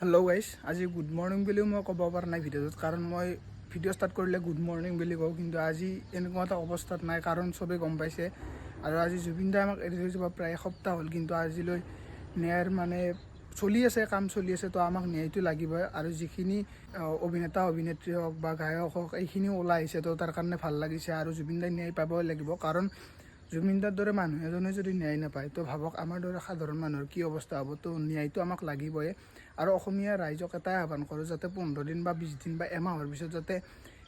Hello' guys আজি good morning বুলিও মই ক'ব পৰা নাই ভিডিঅ'টোত কাৰণ মই ভিডিঅ' ষ্টাৰ্ট কৰিলে গুড মৰ্ণিং বুলি কওঁ, কিন্তু আজি এনেকুৱা এটা অৱস্থাত নাই, কাৰণ চবেই গম পাইছে। আৰু আজি জুবিন দাই আমাক এৰি থৈ যাব প্ৰায় এসপ্তাহ হ'ল, কিন্তু আজিলৈ ন্যায়ৰ মানে চলি আছে, কাম চলি আছে, তো আমাক ন্যায়টো লাগিবই। আৰু যিখিনি অভিনেতা, অভিনেত্ৰী হওক বা গায়ক হওক, এইখিনিও ওলাই আহিছে, তো তাৰ কাৰণে ভালো লাগিছে। আৰু জুবিন দাই ন্যায় পাবই লাগিব, কাৰণ জুবিন দাৰ মানুহ এজনে যদি ন্যায় নাপায়, তো ভাবক আমাৰ দৰে সাধাৰণ মানুহৰ কি অৱস্থা হ'ব? তো ন্যায়টো আমাক লাগিবই। আৰু অসমীয়া ৰাইজক এটাই আহ্বান কৰোঁ যাতে পোন্ধৰ দিন বা বিছ দিন বা এমাহৰ পিছত যাতে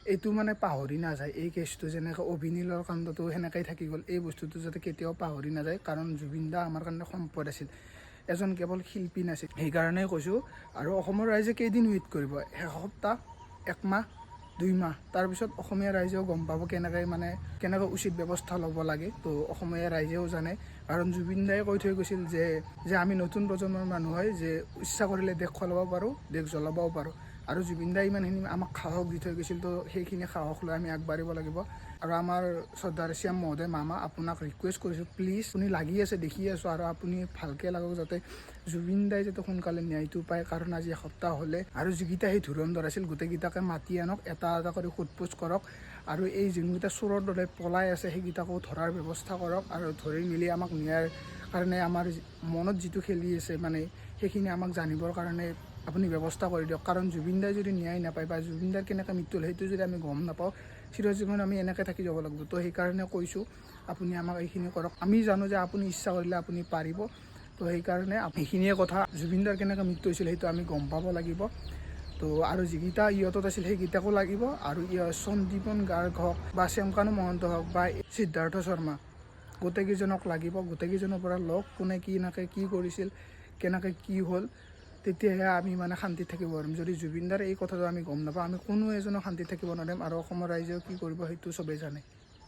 এইটো মানে পাহৰি নাযায়। এই কেছটো যেনেকৈ অভিনীলৰ কাণ্ডটো সেনেকৈ থাকি গ'ল, এই বস্তুটো যাতে কেতিয়াও পাহৰি নাযায়। কাৰণ জুবিন দা আমাৰ কাৰণে সম্পদ আছিল। এজন কেৱল শিল্পী নাছিল। সেইকাৰণেই কৈছোঁ, আৰু অসমৰ ৰাইজে কেইদিন ৱেইট কৰিব? এসপ্তাহ? একমাহ? দুই মাহ। তাৰপিছত অসমীয়া ৰাইজেও গম পাব কেনেকৈ মানে কেনেকৈ উচিত ব্যৱস্থা ল'ব লাগে। তো অসমীয়া ৰাইজেও জানে। কাৰণ জুবিন দাই কৈ থৈ গৈছিল যে যে আমি নতুন প্ৰজন্মৰ মানুহ হয় যে ইচ্ছা কৰিলে দেশ সলাব পাৰোঁ দেশ জ্বলাবও পাৰোঁ। আৰু জুবিন দাই ইমানখিনি আমাক সাহস দি থৈ গৈছিল, তো সেইখিনি সাহস লৈ আমি আগবাঢ়িব লাগিব। আৰু আমাৰ শ্ৰদ্ধাৰ শ্যাম মহোদয় মামা আপোনাক ৰিকুৱেষ্ট কৰিছোঁ প্লিজ আপুনি লাগি আছে, দেখি আছোঁ আৰু আপুনি ভালকৈ লাগক যাতে জুবিন দাই যাতে সোনকালে ন্যায়টো পায়, কাৰণ আজি এসপ্তাহ হ'লে। আৰু যিকেইটা সেই ধুৰন্ধৰ আছিল, গোটেইকেইটাকে মাতি আনক, এটা এটা কৰি সোধ পোছ কৰক। আৰু এই যোনকেইটা চোৰৰ দৰে পলাই আছে, সেইকেইটাকো ধৰাৰ ব্যৱস্থা কৰক আৰু ধৰি মেলি আমাক ন্যায়ৰ কাৰণে আমাৰ মনত যিটো খেলি আছে মানে সেইখিনি আমাক জানিবৰ কাৰণে আপুনি ব্যৱস্থা কৰি দিয়ক। কাৰণ জুবিন দাই যদি ন্যায় নাপায় বা জুবিন দাৰ কেনেকৈ মৃত্যু হ'ল, সেইটো যদি আমি গম নাপাওঁ, চিৰজীৱন আমি এনেকৈ থাকি যাব লাগিব। তো সেইকাৰণে কৈছোঁ, আপুনি আমাক এইখিনি কৰক। আমি জানো যে আপুনি ইচ্ছা কৰিলে আপুনি পাৰিব। তো সেইকাৰণে সেইখিনিয়ে কথা। জুবিন দাৰ কেনেকৈ মৃত্যু হৈছিল, সেইটো আমি গম পাব লাগিব। তো আৰু যিকেইটা ইহঁতত আছিল সেইকেইটাকো লাগিব। আৰু সঞ্জীৱন গাৰ্গ হওক বা শ্যামকানু মহন্ত হওক বা সিদ্ধাৰ্থ শৰ্মা, গোটেইকেইজনক লাগিব। গোটেইকেইজনৰ পৰা লওক কোনে কি এনেকৈ কি কৰিছিল, কেনেকৈ কি হ'ল। তেতিয়াহে আমি মানে শান্তিত থাকিব পাৰিম। যদি জুবিনদাৰ এই কথাটো আমি গম নাপাওঁ, আমি কোনো এজনো শান্তিত থাকিব নোৱাৰিম। আৰু অসমৰ ৰাইজেও কি কৰিব সেইটো চবেই জানে।